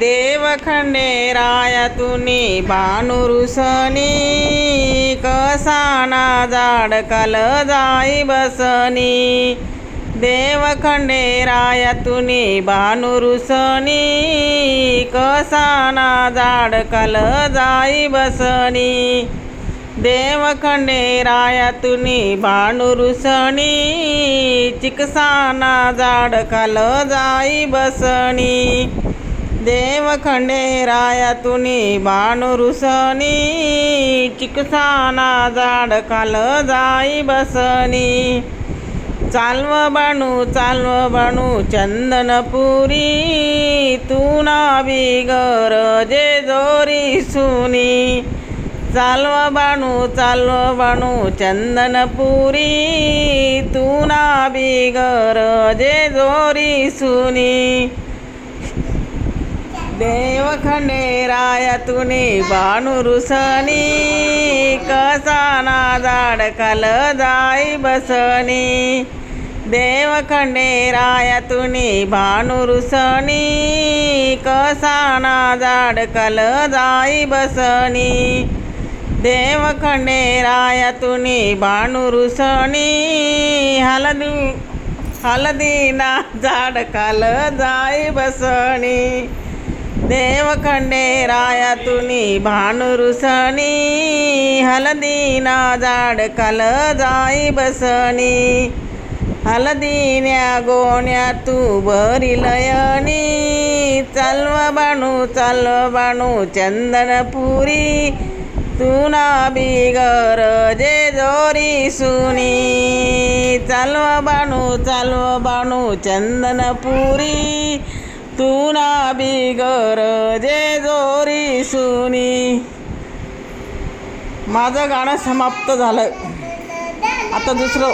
देवखंडे रायतुनी भानुरुसनी कसाना जाड कल जाई बसनी. देवखंडे रायतुनी भानुरुसनी कसाना जाड कल जाई बसनी. देवखंडे रायतुनी भानुरुसणी चिकसाना जाड कल जाई बसणी देवखंडे राया तुनी भानुरुसणी चिकसाना जाड काल जाई बसनी. चालव बाणू चालव बाणू चंदनपुरी तू नावी बिगर जे जोरी सुनी. चालव बाणू चालव बाणू चंदनपुरी तू नावी बिगर जे जोरी सुनी. देवखंडे राया तुनी भानुरुसनी कसाना जाड काल जाई बसनी. देवखंडे राया तुनी भानुरुसनी कसाना जाड काल जाई बसनी. देवखंडे राया तुनी भानुरुसणी हलदी हलदीना झाड काल जाई बसणी देवखंडे राया तुनी भानुरुसणी हलदीना झाड काल जाई बसणी हलदीन्या गोण्या तू बरी लयनी चालव बाणू चालव बाणू चंदनपुरी तू ना बिगर जे जोरी सुनी चालव बाणू चालव बाणू चंदनपुरी तू ना बिगर जे जोरी सुनी. माझं गाणं समाप्त झालं आता दुसरं